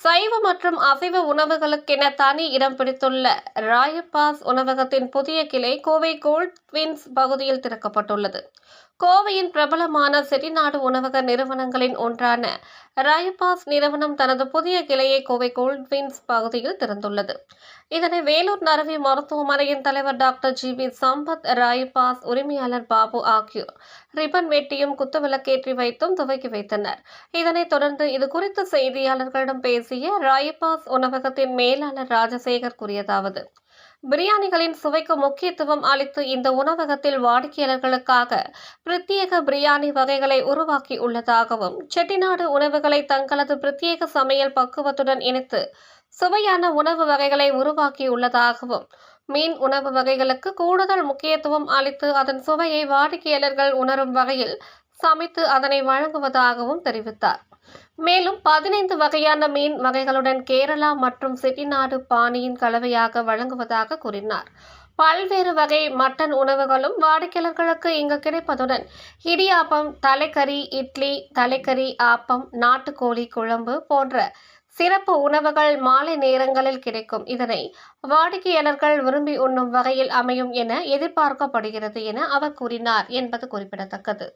சைவ மற்றும் அசைவ உணவுகளுக்கென தனி இடம் பிடித்துள்ள ராயப்பாஸ் உணவகத்தின் புதிய கிளை கோவை கோல்ட் ட்வின்ஸ் பகுதியில் திறக்கப்பட்டுள்ளது. கோவையின் பிரபலமான செட்டிநாடு உணவக நிறுவனங்களின் ஒன்றான ராயபாஸ் நிறுவனம் தனது புதிய கிளையை கோவை கோல்ட்வின்ஸ் பகுதியில் திறந்துள்ளது. இதனை வேலூர் நரவி மருத்துவமனையின் தலைவர் டாக்டர் ஜி பி சம்பத் ராயபாஸ் உரிமையாளர் பாபு ஆகியோர் ரிப்பன் வெட்டியும் குத்துவிளக்கேற்றி வைத்தும் துவக்கி வைத்தனர். இதனைத் தொடர்ந்து இது குறித்து செய்தியாளர்களிடம் பேசிய ராயபாஸ் உணவகத்தின் மேலாளர் ராஜசேகர் கூறியதாவது பிரியாணிகளின் சுவைக்கு முக்கியத்துவம் அளித்து இந்த உணவகத்தில் வாடிக்கையாளர்களுக்காக பிரத்யேக பிரியாணி வகைகளை உருவாக்கி உள்ளதாகவும் செட்டிநாடு உணவுகளை தங்களது பிரத்யேக சமையல் பக்குவத்துடன் இணைத்து சுவையான உணவு வகைகளை உருவாக்கியுள்ளதாகவும் மீன் உணவு வகைகளுக்கு கூடுதல் முக்கியத்துவம் அளித்து அதன் சுவையை வாடிக்கையாளர்கள் உணரும் வகையில் சமைத்து அதனை வழங்குவதாகவும் தெரிவித்தார். மேலும் பதினைந்து வகையான மீன் வகைகளுடன் கேரளா மற்றும் செட்டிநாடு பாணியின் கலவையாக வழங்குவதாக கூறினார். பல்வேறு வகை மட்டன் உணவுகளும் வாடிக்கையாளர்களுக்கு இங்கு கிடைப்பதுடன் இடியாப்பம் தலைக்கறி இட்லி தலைக்கறி ஆப்பம் நாட்டுக்கோழி குழம்பு போன்ற சிறப்பு உணவுகள் மாலை நேரங்களில் கிடைக்கும். இதனை வாடிக்கையாளர்கள் விரும்பி உண்ணும் வகையில் அமையும் என எதிர்பார்க்கப்படுகிறது என அவர் கூறினார் என்பது குறிப்பிடத்தக்கது.